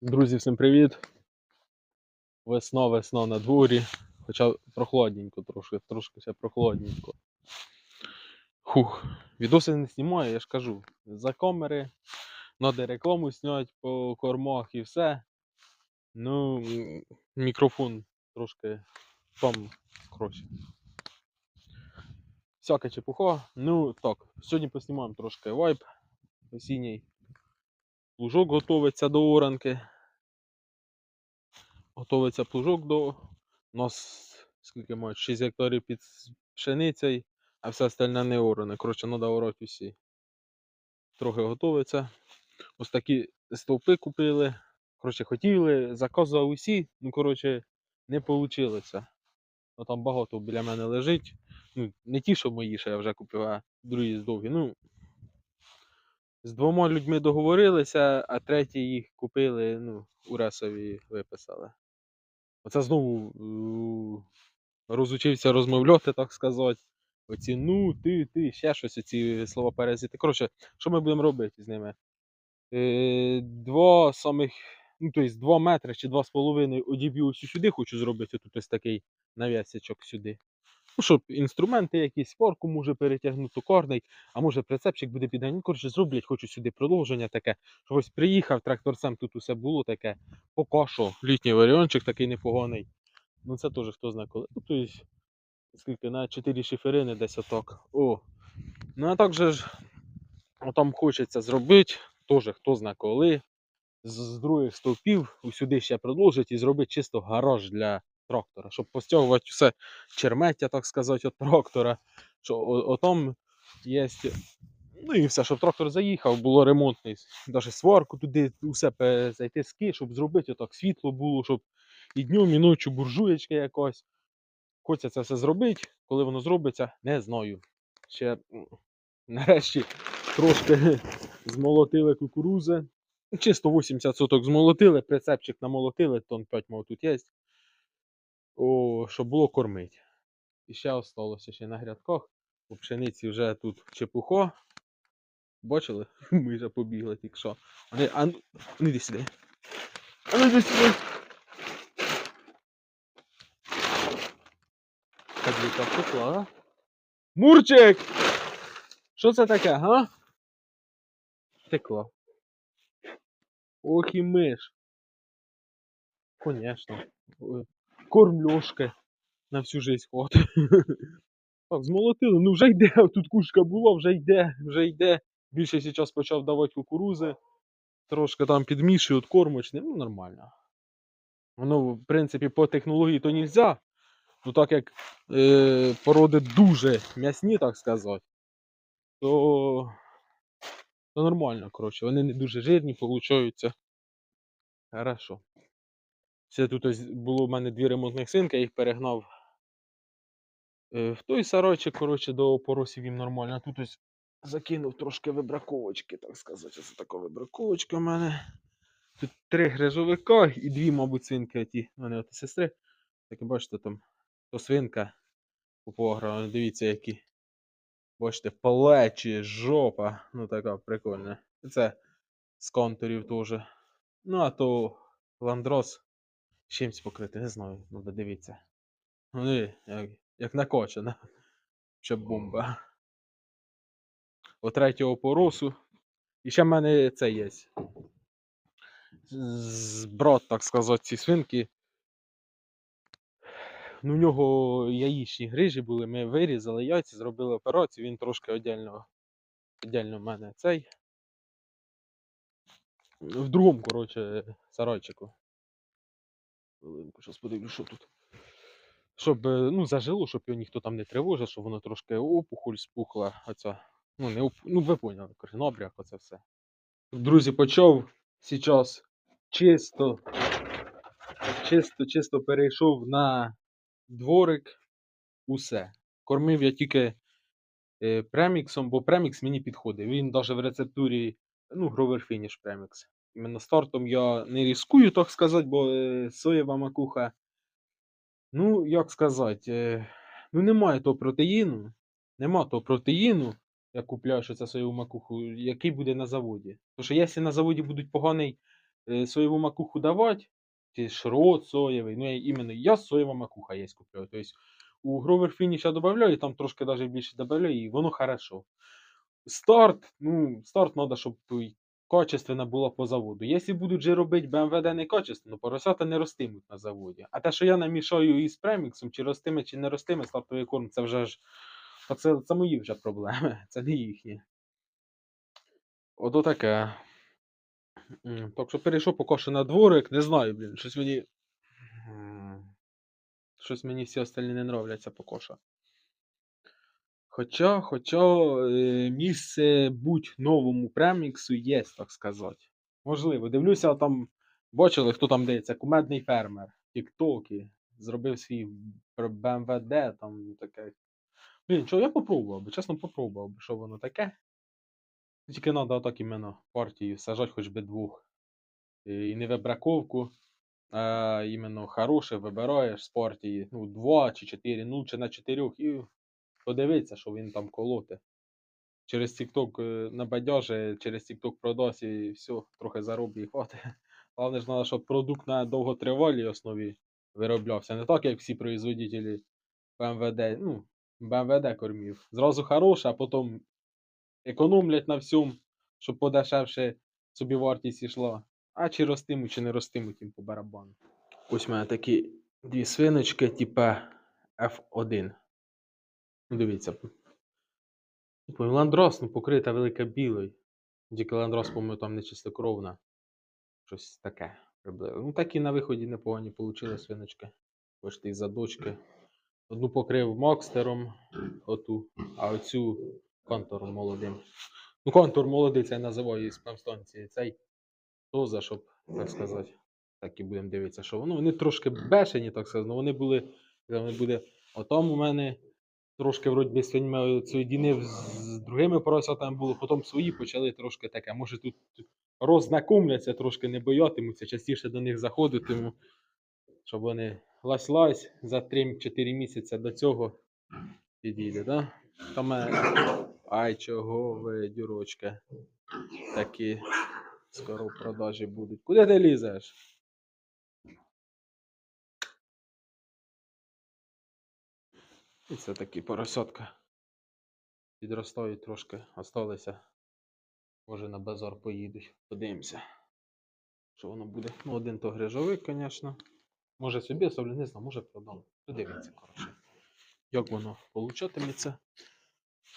Друзі, всім привіт! Весна, весна на дворі. Хоча прохладненько трошки, трошки ще прохладненько. Хух, відоси не знімаю, я ж кажу. За камери, треба рекламу зняти по кормах і все. Ну, мікрофон трошки там, коротше. Всяка чепуха. Ну так, сьогодні поснімаємо трошки вайб осінній. Лужок готується до оранки. Готовиться плужок до. У нас скільки мають? 6 гектарів під пшеницею, а все остальне не оране. Коротше, треба орати усі. Трохи готовиться. Ось такі стовпи купили. Коротше, хотіли, заказував усі, ну коротше, не вийшло. Ну там багато біля мене лежить. Ну, не ті, що мої, що я вже купив, а другі довгі. Ну, з двома людьми договорилися, а треті їх купили, ну, у Ресові виписали. Оце знову е, розучився розмовляти, так сказати. Оці ну, ти, ти, ще щось, оці слова перезити. Коротше, що ми будемо робити з ними? Е, два самих, ну, тобто 2 метри чи 2,5 одіб'ю сюди хочу зробити, тут ось такий навісячок сюди. Ну, щоб інструменти якісь, форку може перетягнути, корний, а може прицепчик буде підганяти. Коротше, зроблять, хочу сюди продовження таке. Щоб ось приїхав тракторцем, тут усе було таке. Поки що, літній варіончик такий непоганий. Ну це теж хто знає коли. Ну, тобто, скільки на 4 шиферини десь отак. О. Ну а так же там хочеться зробити, теж хто знає коли. З, других стовпів сюди ще продовжити і зробити чисто гараж для трактора, щоб постягувати все чермеття, так сказати, від трактора. Що о, о там є. Ну і все, щоб трактор заїхав, було ремонтний. Навіть сварку туди, усе зайти ски, щоб зробити отак світло було, щоб і днем, і ночі буржуєчка якась. Хочеться це все зробити. Коли воно зробиться, не знаю. Ще нарешті трошки змолотили кукурузи. Чисто 80 соток змолотили, прицепчик намолотили, тон 5 мов тут є. О, щоб було кормить. І ще осталося ще на грядках. У пшениці вже тут чепухо. Бачили? Ми вже побігли тільки що. Вони, а ну, ну іди сюди. А ну іди сюди. Кадліка втекла, а? Мурчик! Що це таке, га? Втекла. Ох і миш. Конечно. Кормльошки на всю жизнь хватить. Так, змолотили, ну вже йде, тут кушка була, вже йде, вже йде. Більше зараз почав давати кукурузи. Трошки там підмішують кормочне, ну нормально. Воно, в принципі, по технології то нельзя. Ну так як е, породи дуже м'ясні, так сказати, то, то нормально, коротше. Вони не дуже жирні, получаються. Хорошо. Це тут ось було в мене дві ремонтних свинки, я їх перегнав е, в той сарайчик, коротше, до поросів їм нормально. Тут ось закинув трошки вибраковочки, так сказати. Це така вибраковочка в мене. Тут три грижовика і дві, мабуть, свинки ті. У мене от сестри. Так і бачите, там то свинка попограна. Дивіться, які. Бачите, плечі, жопа. Ну така прикольна. Це з контурів теж. Ну, а то ландрос чимсь покритий, не знаю, треба дивитися. Ну, як, як накочена. Ще бомба. О третього поросу. І ще в мене це є. Брат, так сказати, ці свинки. Ну, в нього яїчні грижі були, ми вирізали яйця, зробили операцію, він трошки одягно в мене цей. В другому, коротше, сарайчику. Хвилинку, зараз подивлюсь, що тут. Щоб е, ну, зажило, щоб його ніхто там не тривожив, щоб воно трошки опухоль спухла. Оця. Ну, не оп... ну ви поняли, набряк, оце все. Друзі, почав зараз чисто, чисто, чисто перейшов на дворик. Усе. Кормив я тільки е, преміксом, бо премікс мені підходить. Він навіть в рецептурі, ну, Grover Finish премікс. Іменно стартом я не ризикую, так сказати, бо е, соєва макуха. Ну, як сказати, е, ну немає того протеїну. Нема того протеїну, я купляю, що це соєву макуху, який буде на заводі. Тому що якщо на заводі будуть поганий е, соєву макуху давати, чи шрот соєвий, ну я іменно я соєва макуха є купляю. Тобто у Grover Finish я додаю, там трошки навіть більше додаю, і воно хорошо. Старт, ну, старт треба, щоб качественно було по заводу. Якщо будуть же робити БМВД не качественно, поросята не ростимуть на заводі. А те, що я намішаю із преміксом, чи ростиме, чи не ростиме стартовий корм, це вже ж це, це мої вже проблеми, це не їхні. Ото таке. Так що перейшов поки що на дворик, не знаю, блін, щось мені. Щось мені всі остальні не нравляться поки що. Хоча, хоча е, місце будь новому преміксу є, так сказати. Можливо, дивлюся, там бачили, хто там дивиться, кумедний фермер, тіктоки, зробив свій БМВД, там таке. Блін, що я попробував би, чесно попробував би, що воно таке. Тільки треба отак іменно партію сажати хоч би двох. І не вибраковку, а іменно хороше вибираєш з партії, ну, два чи чотири, ну, чи на чотирьох, і подивитися, що він там колоте. Через TikTok е, набадяже, через TikTok продасть і все, трохи заробить і хватить. Головне ж треба, щоб продукт на довготривалій основі вироблявся. Не так, як всі производителі БМВД, ну, БМВД кормів. Зразу хороше, а потім економлять на всьому, щоб подешевше собі вартість йшла. А чи ростимуть, чи не ростимуть їм по барабану. Ось у мене такі дві свиночки, типа F1. Ну, дивіться. Ландрос, ну, покрита велика білою. Тільки ландрос, по-моєму, там не чистокровна. Щось таке приблизно. Ну, так і на виході непогані получили свиночки. Бачите, із задочки. Одну покрив Мокстером, оту, а оцю контуром молодим. Ну, контур молодий, це я називаю із промстанції. Цей тоза, щоб, так сказати. Так і будемо дивитися, що воно. Вони трошки бешені, так сказати, але вони були. Вони буде. А там у мене трошки вроді би свиньми соєдинив з другими поросятами було, потім свої почали трошки таке. Може тут роззнакомляться, трошки не боятимуться, частіше до них заходитиму, щоб вони лась-лась за 3-4 місяці до цього підійде, да? Та мене... Ай, чого ви, дюрочка, такі скоро продажі будуть. Куди ти лізеш? І це такі поросятка. Підростають трошки, осталися. Може на базар поїдуть. Подивимося. Що воно буде? Ну, один то грижовик, звісно. Може собі оставлю, не знаю, може продам. Подивимося, коротше. Як воно получатиметься.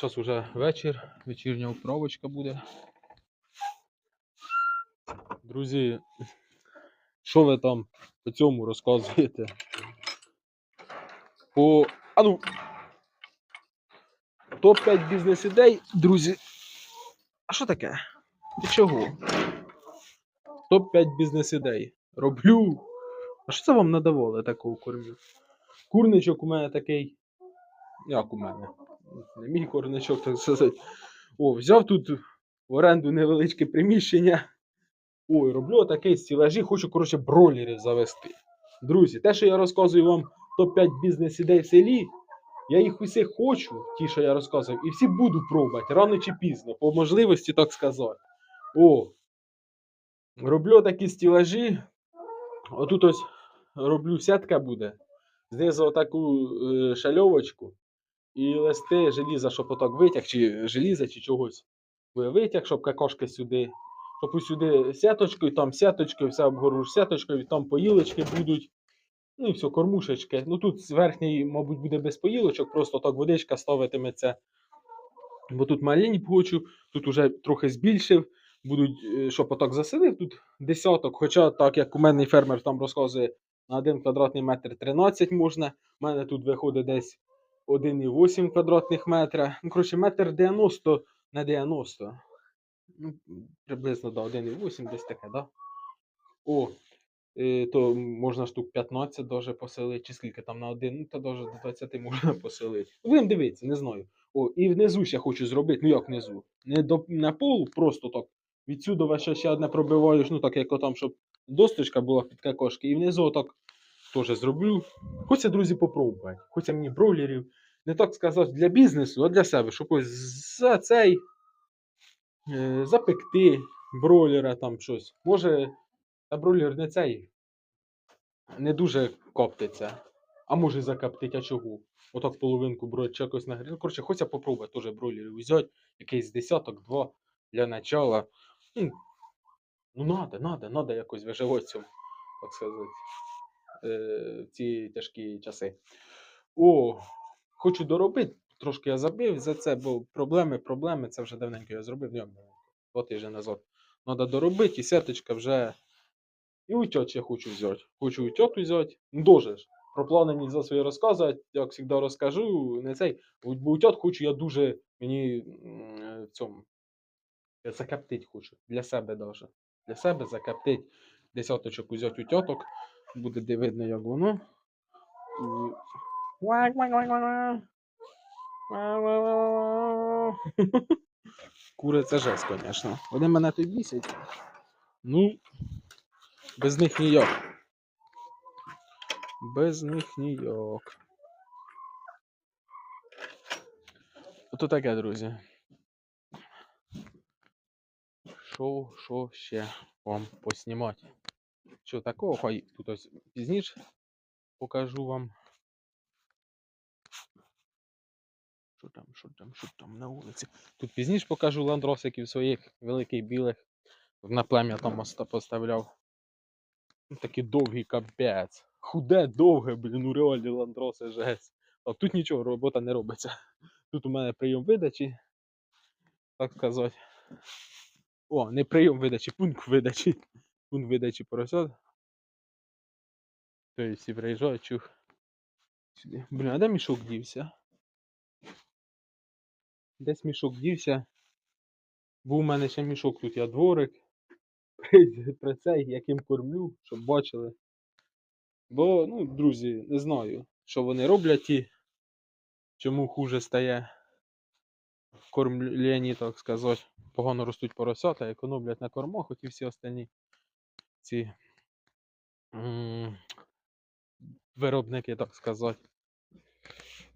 Зараз уже вечір, вечірня управочка буде. Друзі, що ви там по цьому розказуєте? По. А ну. Топ-5 бізнес-ідей, друзі. А що таке? Ти чого? Топ-5 бізнес-ідей. Роблю. А що це вам надавали такого кормів? Курничок у мене такий. Як у мене? Не мій курничок, так сказати. О, взяв тут в оренду невеличке приміщення. Ой, роблю такий стілажі, хочу, коротше, бройлерів завести. Друзі, те, що я розказую вам топ-5 бізнес-ідей в селі, я їх усі хочу, ті, що я розказував, і всі буду пробувати, рано чи пізно, по можливості так сказати. О, роблю такі стілажі. Отут ось роблю сітка буде. Знизу отаку е, шальовочку. І листи желіза, щоб отак витяг, чи желіза, чи чогось. Витяг, щоб какошки сюди. Щоб ось сюди сяточкою, там сяточкою, все обгоруш сяточкою, там поїлочки будуть. Ну і все, кормушечки. Ну тут з верхньої, мабуть, буде без поїлочок, просто так водичка ставитиметься. Бо тут маленький хочу, тут уже трохи збільшив. Будуть, е, щоб отак заселив, тут десяток. Хоча, так як у мене фермер там розказує, на 1 квадратний метр 13 можна. У мене тут виходить десь 1,8 квадратних метра. Ну, коротше, метр 90 на 90. Ну, приблизно да, 1,8 десь таке, да? О, то можна штук 15 даже поселити, чи скільки там на один, ну то даже до 20 можна поселити. Ну, Будемо дивитися, не знаю. О, і внизу ще хочу зробити, ну як внизу? Не до, на пол, просто так. Відсюди ще, ще одне пробиваєш, ну так як отам, щоб досточка була під какошки, і внизу так теж зроблю. Хочеться, друзі, попробувати. Хочеться мені бройлерів. Не так сказати для бізнесу, а для себе, щоб ось за цей е, запекти бройлера там щось. Може, Та бройлер не цей. Не дуже коптиться. А може закоптить, а чого? Отак половинку чи якось нагріти. Ну, коротше, хочеться попробувати теж бройлер взяти. Якийсь десяток, два для начала. Ну, ну надо, надо, надо якось виживати так сказати. Е, в ці тяжкі часи. О, хочу доробити. Трошки я забив за це, бо проблеми, проблеми, це вже давненько я зробив. Ні, два тижні назад. Надо доробити, і сеточка вже. І у тьоті я хочу взяти. Хочу у тьоту взяти. Ну, дуже ж. Про плани за свої розказувати, як завжди розкажу. Не цей. Бо у тьот хочу я дуже мені е, в цьому. Я закоптить хочу. Для себе даже. Для себе закоптить. Десяточок взяти у тьоток. Буде де видно, як воно. Кури це жесть, звісно. Вони мене тут бісять. Ну, без них ніяк. Без них ніяк. Ото таке, друзі. Що, що ще вам поснімати? Що такого, хай тут ось пізніше покажу вам. Що там, що там, що там на вулиці. Тут пізніше покажу ландросиків своїх великих білих. На плем'я там поставляв. Ну, Такі довгі капець. Худе, довге, блін, ну реальні ландроси жесть. А тут нічого, робота не робиться. Тут у мене прийом видачі, так сказати. О, не прийом видачі, пункт видачі. Пункт видачі поросят. Тобто всі приїжджають, чух. Сюди. Блін, а де мішок дівся? Десь мішок дівся. Був у мене ще мішок, тут я дворик. Про цей, яким кормлю, щоб бачили. Бо, ну, друзі, не знаю, що вони роблять ті, чому хуже стає в кормлінні, так сказати. Погано ростуть поросята, економлять на кормах, і всі останні ці виробники, так сказати.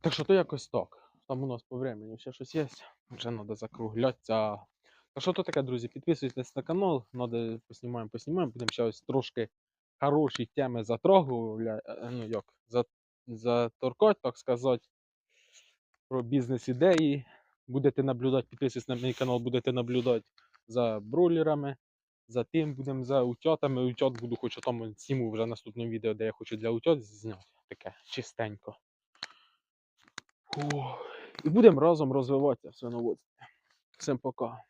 Так що то якось так. Там у нас по времени ще щось є. Вже треба закруглятися. Так що то таке, друзі, підписуйтесь на канал, надо поснімаємо, поснімаємо. Будемо ще ось трошки хороші теми затрагувати, ну як, заторкати, так сказати, про бізнес-ідеї. Будете наблюдати, підписуйтесь на мій канал, будете наблюдати за бройлерами, за тим будемо за утятами. Утят буду, хоч там он зніму вже наступне відео, де я хочу для утят зняти. Таке чистенько. Фу. І будемо разом розвиватися в свиноводстві. Всім пока.